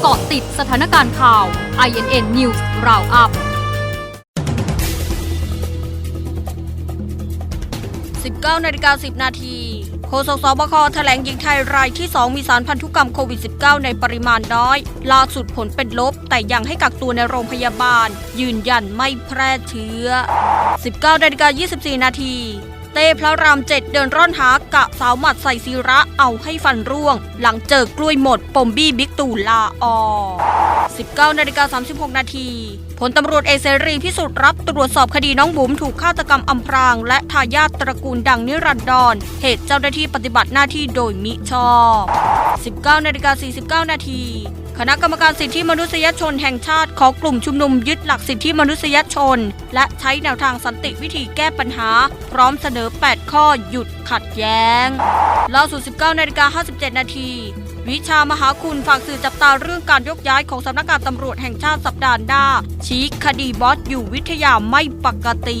เกาะติดสถานการณ์ข่าว INN News Roundup 19นาฬิกา10 นาทีโฆษกสบคแถลงหญิงไทยรายที่ 2 มีสารพันธุกรรมโควิด -19 ในปริมาณน้อย ล่าสุดผลเป็นลบ แต่ยังให้กักตัวในโรงพยาบาล ยืนยันไม่แพร่เชื้อ 19นาฬิกา24 นาที เต้พระรามเจ็ดเดินร่อนหากะสาวหมัดใส่ศิระเอาให้ฟันร่วง หลังเจอกล้วยหมดปมบี้บิ๊กตู่ลาออก19นาฬิกา36 นาทีผลตำรวจเอกเสรีพิสุทธิ์รับตรวจสอบคดีน้องบุ๋มถูกฆาตกรรมอำพราง และทายาทตระกูลดังนิรันดร เหตุเจ้าหน้าที่ปฏิบัติหน้าที่โดยมิชอบ 19นาฬิกา49 นาที คณะกรรมการสิทธิมนุษยชนแห่งชาติของกลุ่มชุมนุมยึดหลักสิทธิมนุษยชน และใช้แนวทางสันติวิธีแก้ปัญหา พร้อมเสนอ 8 ข้อหยุดขัดแย้งล่าสุด 19นาฬิกา57 นาทีวิชามหาคุณฝากสื่อจับตาเรื่องการยกย้ายของสำนักงานตำรวจแห่งชาติสัปดาห์หน้าชี้คดีบอสอยู่วิทยาไม่ปกติ